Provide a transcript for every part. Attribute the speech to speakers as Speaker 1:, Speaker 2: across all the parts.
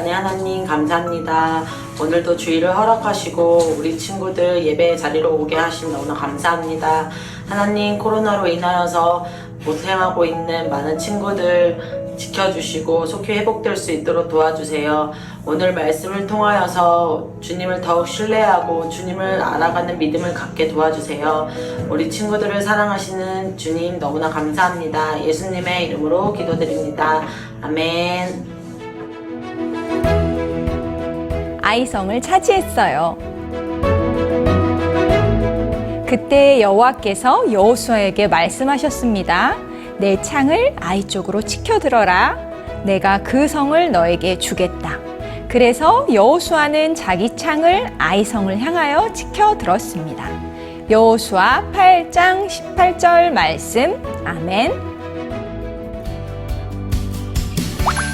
Speaker 1: 사랑과 은혜 하나님 감사합니다. 오늘도 주의를 허락하시고 우리 친구들 예배 자리로 오게 하신 너무나 감사합니다. 하나님 코로나로 인하여서 고생하고 있는 많은 친구들 지켜주시고 속히 회복될 수 있도록 도와주세요. 오늘 말씀을 통하여서 주님을 더욱 신뢰하고 주님을 알아가는 믿음을 갖게 도와주세요. 우리 친구들을 사랑하시는 주님 너무나 감사합니다. 예수님의 이름으로 기도드립니다. 아멘.
Speaker 2: 아이성을 차지했어요. 그때 여호와께서 여호수아에게 말씀하셨습니다. 내 창을 아이 쪽으로 치켜들어라. 내가 그 성을 너에게 주겠다. 그래서 여호수아는 자기 창을 아이 성을 향하여 치켜들었습니다. 여호수아 8장 18절 말씀. 아멘.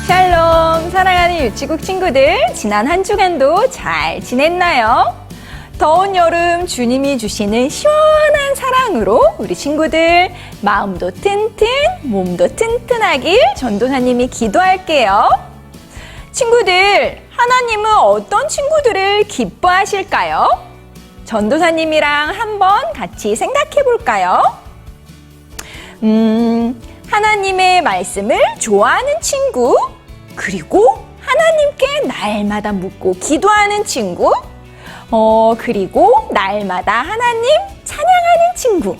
Speaker 2: 샬롬 사랑하는 유치국 친구들 지난 한 주간도 잘 지냈나요? 더운 여름 주님이 주시는 시원한 사랑으로 우리 친구들 마음도 튼튼 몸도 튼튼하길 전도사님이 기도할게요 친구들 하나님은 어떤 친구들을 기뻐하실까요? 전도사님이랑 한번 같이 생각해 볼까요? 음, 하나님의 말씀을 좋아하는 친구, 그리고 하나님께 날마다 묻고 기도하는 친구, 어, 그리고 날마다 하나님 찬양하는 친구,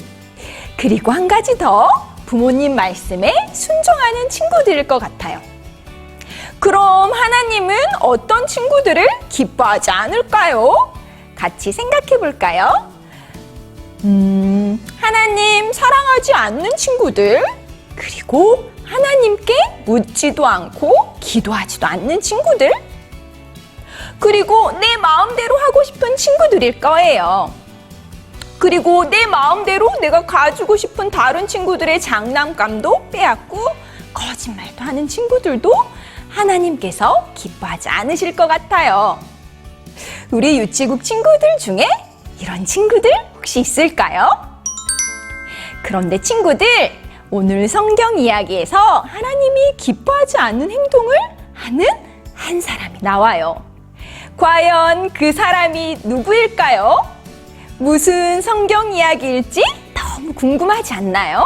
Speaker 2: 그리고 한 가지 더 부모님 말씀에 순종하는 친구들일 것 같아요. 그럼 하나님은 어떤 친구들을 기뻐하지 않을까요? 같이 생각해 볼까요? 음, 하나님 사랑하지 않는 친구들, 그리고 하나님께 묻지도 않고 기도하지도 않는 친구들, 그리고 내 마음대로 하고 싶은 친구들일 거예요. 그리고 내 마음대로 내가 가지고 싶은 다른 친구들의 장난감도 빼앗고 거짓말도 하는 친구들도 하나님께서 기뻐하지 않으실 것 같아요. 우리 유치국 친구들 중에 이런 친구들 혹시 있을까요? 그런데 친구들, 오늘 성경 이야기에서 하나님이 기뻐하지 않는 행동을 하는 한 사람이 나와요. 과연 그 사람이 누구일까요? 무슨 성경 이야기일지 너무 궁금하지 않나요?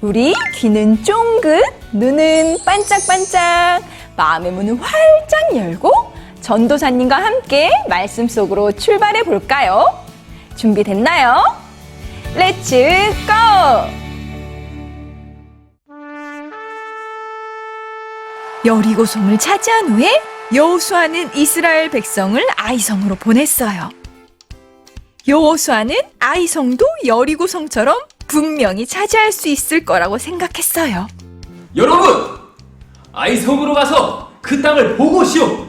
Speaker 2: 우리 귀는 쫑긋, 눈은 반짝반짝, 마음의 문을 활짝 열고 전도사님과 함께 말씀 속으로 출발해 볼까요? 준비됐나요? 렛츠 여리고성을 차지한 후에 여호수아는 이스라엘 백성을 아이성으로 보냈어요. 여호수아는 아이성도 여리고성처럼 분명히 차지할 수 있을 거라고 생각했어요.
Speaker 3: 여러분! 아이성으로 가서 그 땅을 보고 오시오!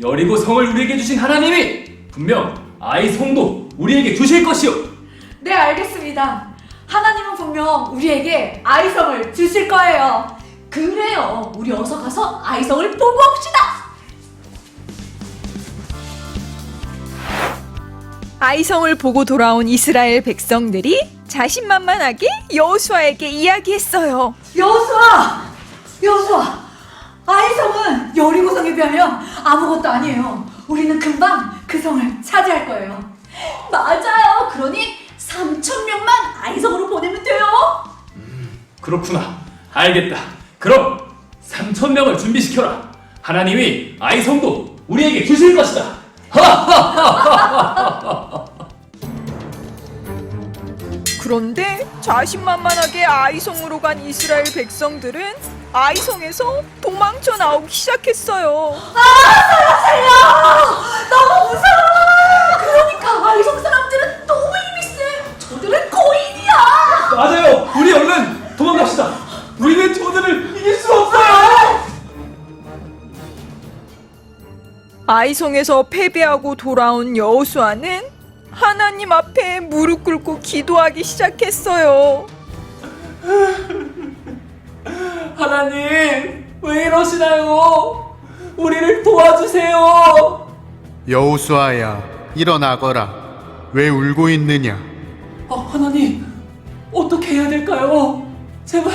Speaker 3: 여리고 성을 우리에게 주신 하나님이 분명 아이성도 우리에게 주실 것이오!
Speaker 4: 네, 알겠습니다. 하나님은 분명 우리에게 아이성을 주실 거예요. 그래요. 우리 어서 가서 아이성을 보고 옵시다.
Speaker 2: 아이성을 보고 돌아온 이스라엘 백성들이 자신만만하게 여호수아에게 이야기했어요.
Speaker 4: 여수아! 여수아! 아이성은 여리고성에 비하면 아무것도 아니에요. 우리는 금방 그 성을 차지할 거예요. 맞아요. 그러니 3천 명만 아이성으로 보내면 돼요.
Speaker 3: 그렇구나. 알겠다. 그럼 3천 명을 준비시켜라. 하나님이 아이성도 우리에게 주실 것이다.
Speaker 2: 그런데 자신만만하게 아이성으로 간 이스라엘 백성들은 아이성에서 도망쳐 나오기 시작했어요.
Speaker 4: 너무 무서워. 그러니까 아이성 사람들은 너무 힘이 세. 저들은 거인이야.
Speaker 3: 맞아요. 우리 얼른 도망갑시다. 우리는 저들을 이길 수 없어요.
Speaker 2: 아이성에서 패배하고 돌아온 여호수아는 하나님 앞에 무릎 꿇고 기도하기 시작했어요.
Speaker 3: 하나님, 왜 이러시나요? 우리를 도와주세요.
Speaker 5: 여호수아야 일어나거라 왜 울고 있느냐
Speaker 3: 아, 하나님, 어떻게 해야 될까요? 제발,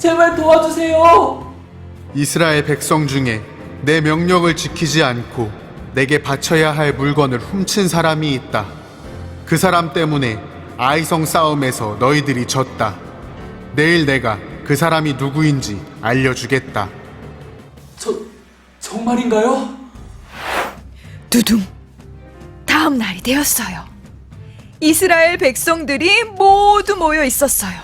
Speaker 3: 제발 도와주세요.
Speaker 5: 이스라엘 백성 중에 내 명령을 지키지 않고 내게 바쳐야 할 물건을 훔친 사람이 있다. 그 사람 때문에 아이성 싸움에서 너희들이 졌다. 내일 내가 그 사람이 누구인지 알려주겠다.
Speaker 3: 저 정말인가요?
Speaker 6: 두둥. 다음 날이 되었어요. 이스라엘 백성들이 모두 모여 있었어요.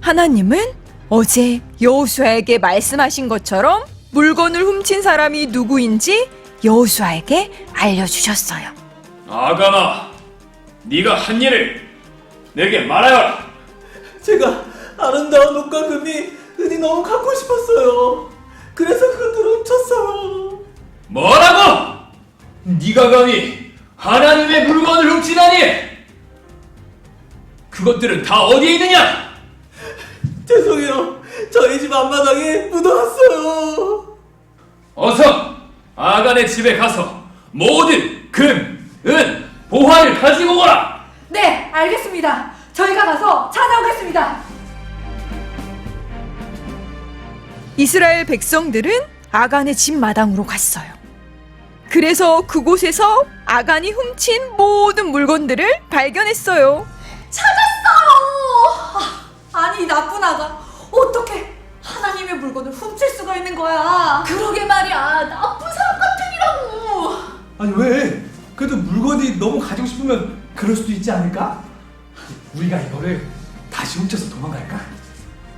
Speaker 6: 하나님은 어제 여호수아에게 말씀하신 것처럼 물건을 훔친 사람이 누구인지 여호수아에게 알려주셨어요.
Speaker 3: 아가나, 네가 한 일을 내게 말하여라.
Speaker 7: 제가 아름다운 옷과 금이 은이 너무 갖고 싶었어요. 그래서 그것들을 훔쳤어요.
Speaker 3: 뭐라고? 네가 감히 하나님의 물건을 훔치다니? 그것들은 다 어디에 있느냐?
Speaker 7: 죄송해요. 저희 집 앞마당에 묻어놨어요.
Speaker 3: 어서 아간의 집에 가서 모든 금, 은, 보화를 가지고 오라.
Speaker 4: 네, 알겠습니다. 저희가 가서 찾아오겠습니다.
Speaker 6: 이스라엘 백성들은 아간의 집 마당으로 갔어요. 그래서 그곳에서 아간이 훔친 모든 물건들을 발견했어요.
Speaker 4: 찾았어요! 아, 아니, 나쁜 아가. 어떻게 하나님의 물건을 훔칠 수가 있는 거야? 그러게 말이야. 나쁜 사람 같으니라고.
Speaker 7: 아니 왜? 그래도 물건이 너무 가지고 싶으면 그럴 수도 있지 않을까? 우리가 이거를 다시 훔쳐서 도망갈까?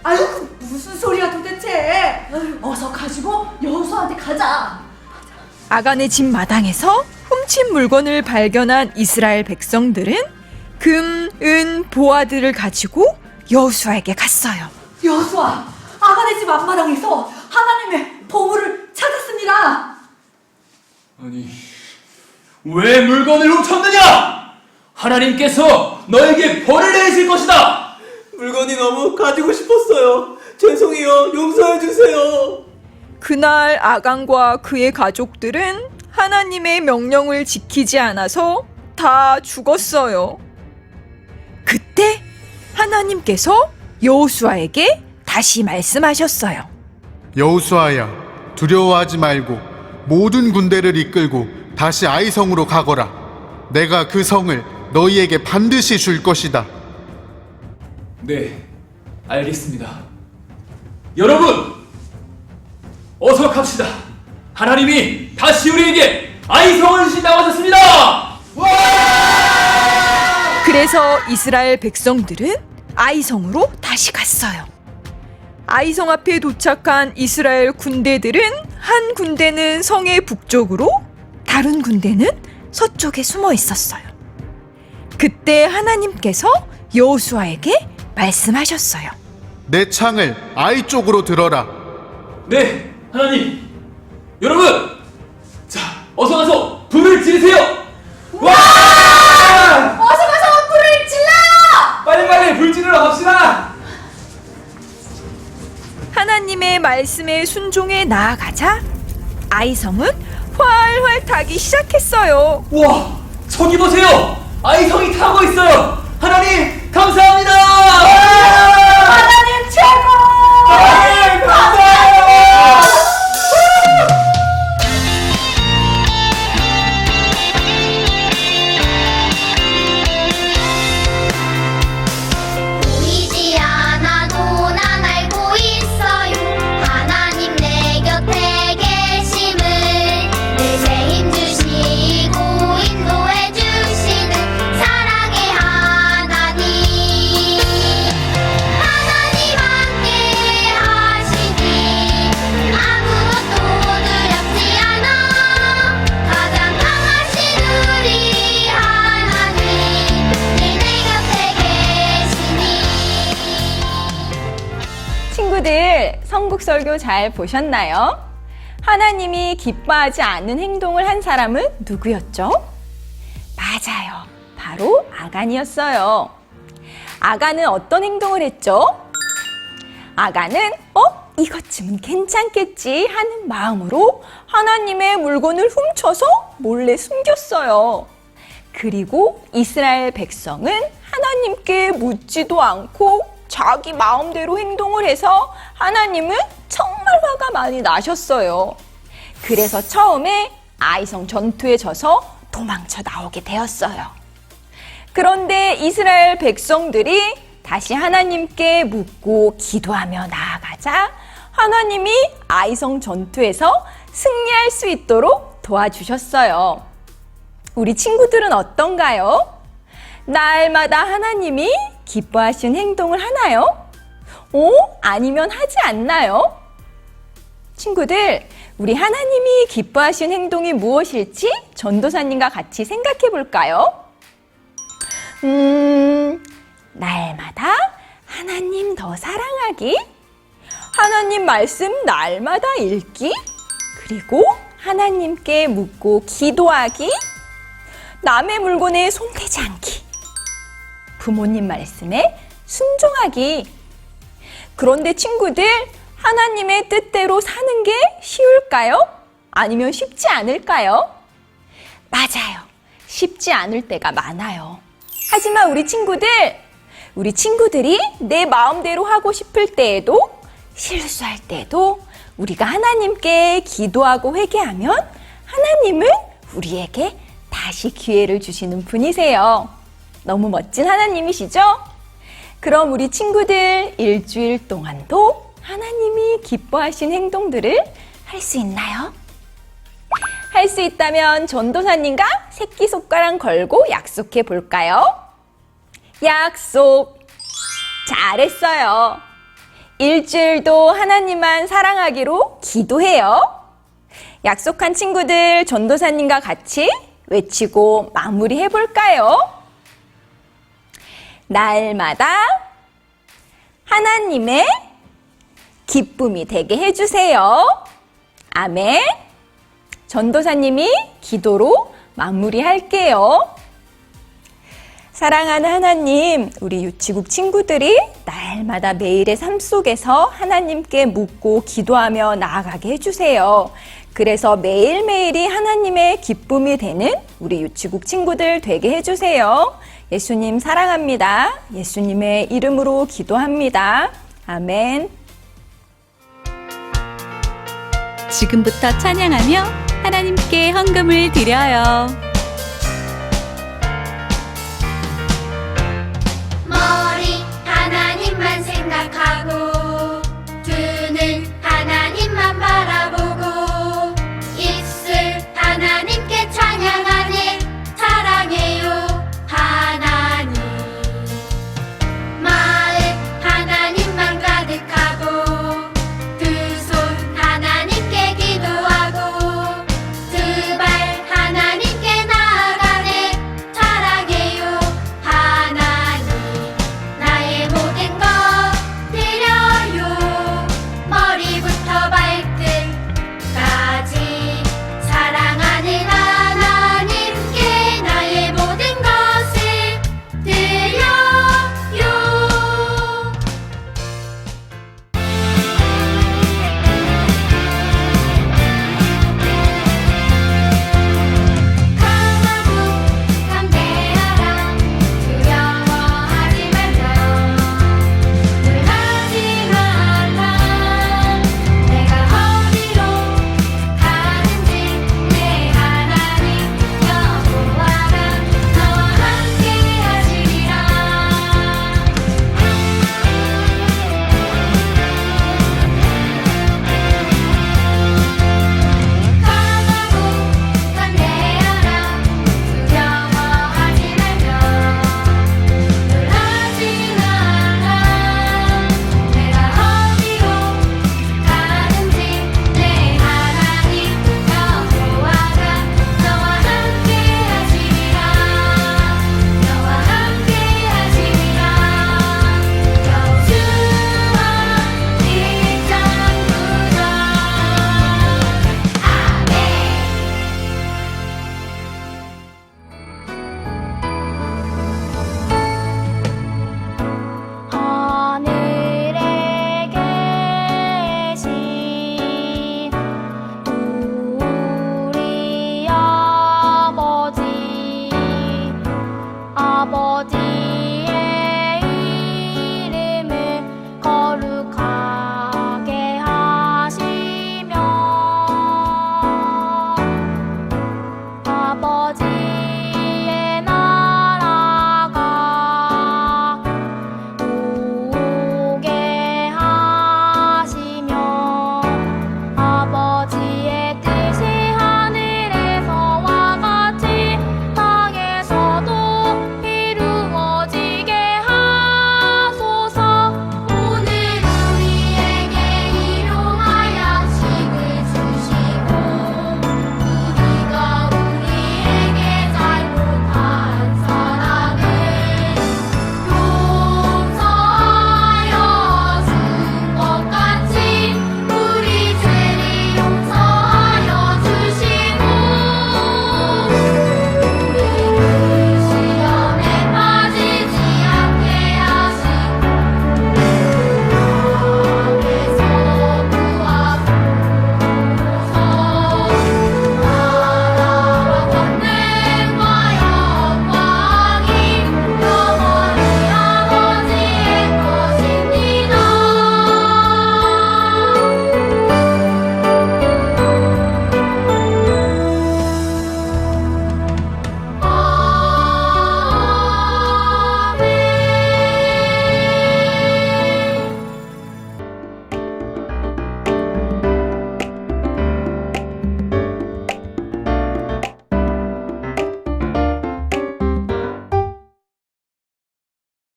Speaker 4: 아유, 그 무슨 소리야 도대체. 어서 가지고 여수한테 가자.
Speaker 6: 아간의 집 마당에서 훔친 물건을 발견한 이스라엘 백성들은 금, 은, 보아들을 가지고 여호수아에게 갔어요.
Speaker 4: 여수아, 아가네 집 앞마당에서 하나님의 보물을 찾았습니다.
Speaker 3: 아니, 왜 물건을 훔쳤느냐? 하나님께서 너에게 벌을 내리실 것이다.
Speaker 7: 물건이 너무 가지고 싶었어요. 죄송해요. 용서해 주세요.
Speaker 6: 그날 아간과 그의 가족들은 하나님의 명령을 지키지 않아서 다 죽었어요. 하나님께서 여호수아에게 다시 말씀하셨어요.
Speaker 5: 여호수아야, 두려워하지 말고 모든 군대를 이끌고 다시 아이성으로 가거라. 내가 그 성을 너희에게 반드시 줄 것이다.
Speaker 3: 네, 알겠습니다. 여러분, 어서 갑시다. 하나님이 다시 우리에게 아이성을 주신다고 하셨습니다.
Speaker 6: 그래서 이스라엘 백성들은 아이성으로 다시 갔어요. 아이성 앞에 도착한 이스라엘 군대들은 한 군대는 성의 북쪽으로 다른 군대는 서쪽에 숨어 있었어요. 그때 하나님께서 여호수아에게 말씀하셨어요.
Speaker 5: 내 창을 아이 쪽으로 들어라.
Speaker 3: 네, 하나님. 여러분, 자, 어서 가서 불을 지르세요. 와!
Speaker 4: 질러요!
Speaker 3: 빨리빨리 불 지르러 갑시다.
Speaker 6: 하나님의 말씀에 순종해 나아가자 아이성은 활활 타기 시작했어요.
Speaker 3: 와, 저기 보세요. 아이성이 타고 있어요. 하나님, 감사합니다.
Speaker 2: 설교 잘 보셨나요? 하나님이 기뻐하지 않는 행동을 한 사람은 누구였죠? 맞아요. 바로 아간이었어요. 아간은 어떤 행동을 했죠? 아간은, 어? 이것쯤은 괜찮겠지 하는 마음으로 하나님의 물건을 훔쳐서 몰래 숨겼어요. 그리고 이스라엘 백성은 하나님께 묻지도 않고 자기 마음대로 행동을 해서 하나님은 정말 화가 많이 나셨어요. 그래서 처음에 아이성 전투에 져서 도망쳐 나오게 되었어요. 그런데 이스라엘 백성들이 다시 하나님께 묻고 기도하며 나아가자 하나님이 아이성 전투에서 승리할 수 있도록 도와주셨어요. 우리 친구들은 어떤가요? 날마다 하나님이 기뻐하신 행동을 하나요? 오, 아니면 하지 않나요? 친구들, 우리 하나님이 기뻐하신 행동이 무엇일지 전도사님과 같이 생각해 볼까요? 음, 날마다 하나님 더 사랑하기, 하나님 말씀 날마다 읽기, 그리고 하나님께 묻고 기도하기, 남의 물건에 손대지 않기, 부모님 말씀에 순종하기. 그런데 친구들, 하나님의 뜻대로 사는 게 쉬울까요? 아니면 쉽지 않을까요? 맞아요. 쉽지 않을 때가 많아요. 하지만 우리 친구들, 우리 친구들이 내 마음대로 하고 싶을 때에도 실수할 때도 우리가 하나님께 기도하고 회개하면 하나님은 우리에게 다시 기회를 주시는 분이세요. 너무 멋진 하나님이시죠? 그럼 우리 친구들 일주일 동안도 하나님이 기뻐하신 행동들을 할 수 있나요? 할 수 있다면 전도사님과 새끼손가락 걸고 약속해 볼까요? 약속! 잘했어요. 일주일도 하나님만 사랑하기로 기도해요. 약속한 친구들 전도사님과 같이 외치고 마무리해 볼까요? 날마다 하나님의 기쁨이 되게 해주세요. 아멘. 전도사님이 기도로 마무리할게요. 사랑하는 하나님, 우리 유치국 친구들이 날마다 매일의 삶 속에서 하나님께 묻고 기도하며 나아가게 해주세요. 그래서 매일매일이 하나님의 기쁨이 되는 우리 유치국 친구들 되게 해주세요. 예수님 사랑합니다. 예수님의 이름으로 기도합니다. 아멘.
Speaker 8: 지금부터 찬양하며 하나님께 헌금을 드려요.